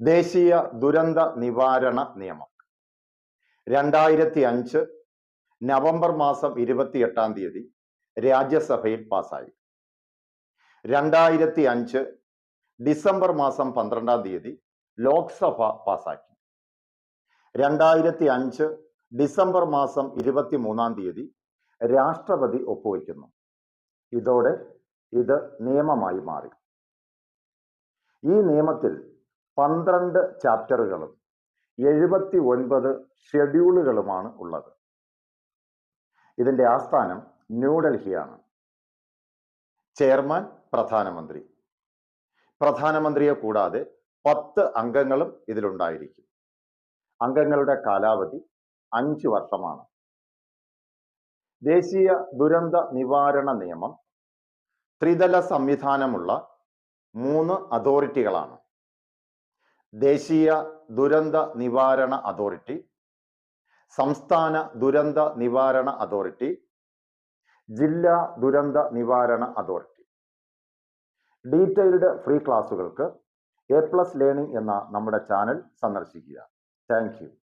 ദേശീയ ദുരന്ത നിവാരണ നിയമം. രണ്ടായിരത്തി അഞ്ച് നവംബർ മാസം ഇരുപത്തിയെട്ടാം തീയതി രാജ്യസഭയിൽ പാസായി രണ്ടായിരത്തി അഞ്ച് ഡിസംബർ മാസം പന്ത്രണ്ടാം തീയതി ലോക്സഭ പാസാക്കി രണ്ടായിരത്തി അഞ്ച് ഡിസംബർ മാസം ഇരുപത്തി മൂന്നാം തീയതി രാഷ്ട്രപതി ഒപ്പുവയ്ക്കുന്നു ഇതോടെ ഇത് നിയമമായി മാറി. ഈ നിയമത്തിൽ പന്ത്രണ്ട് ചാപ്റ്ററുകളും എഴുപത്തി ഒൻപത് ഷെഡ്യൂളുകളുമാണ് ഉള്ളത്. ഇതിന്റെ ആസ്ഥാനം ന്യൂഡൽഹിയാണ് ചെയർമാൻ പ്രധാനമന്ത്രി. പ്രധാനമന്ത്രിയെ കൂടാതെ പത്ത് അംഗങ്ങളും ഇതിലുണ്ടായിരിക്കും. അംഗങ്ങളുടെ കാലാവധി അഞ്ച് വർഷമാണ്. ദേശീയ ദുരന്ത നിവാരണ നിയമം ത്രിതല സംവിധാനമുള്ള മൂന്ന് അതോറിറ്റികളാണ്. ദേശീയ ദുരന്ത നിവാരണ അതോറിറ്റി സംസ്ഥാന ദുരന്ത നിവാരണ അതോറിറ്റി ജില്ലാ ദുരന്ത നിവാരണ അതോറിറ്റി. ഡീറ്റെയിൽഡ് ഫ്രീ ക്ലാസുകൾക്ക് എ പ്ലസ് ലേണിംഗ് എന്ന നമ്മുടെ ചാനൽ സന്ദർശിക്കുക. താങ്ക്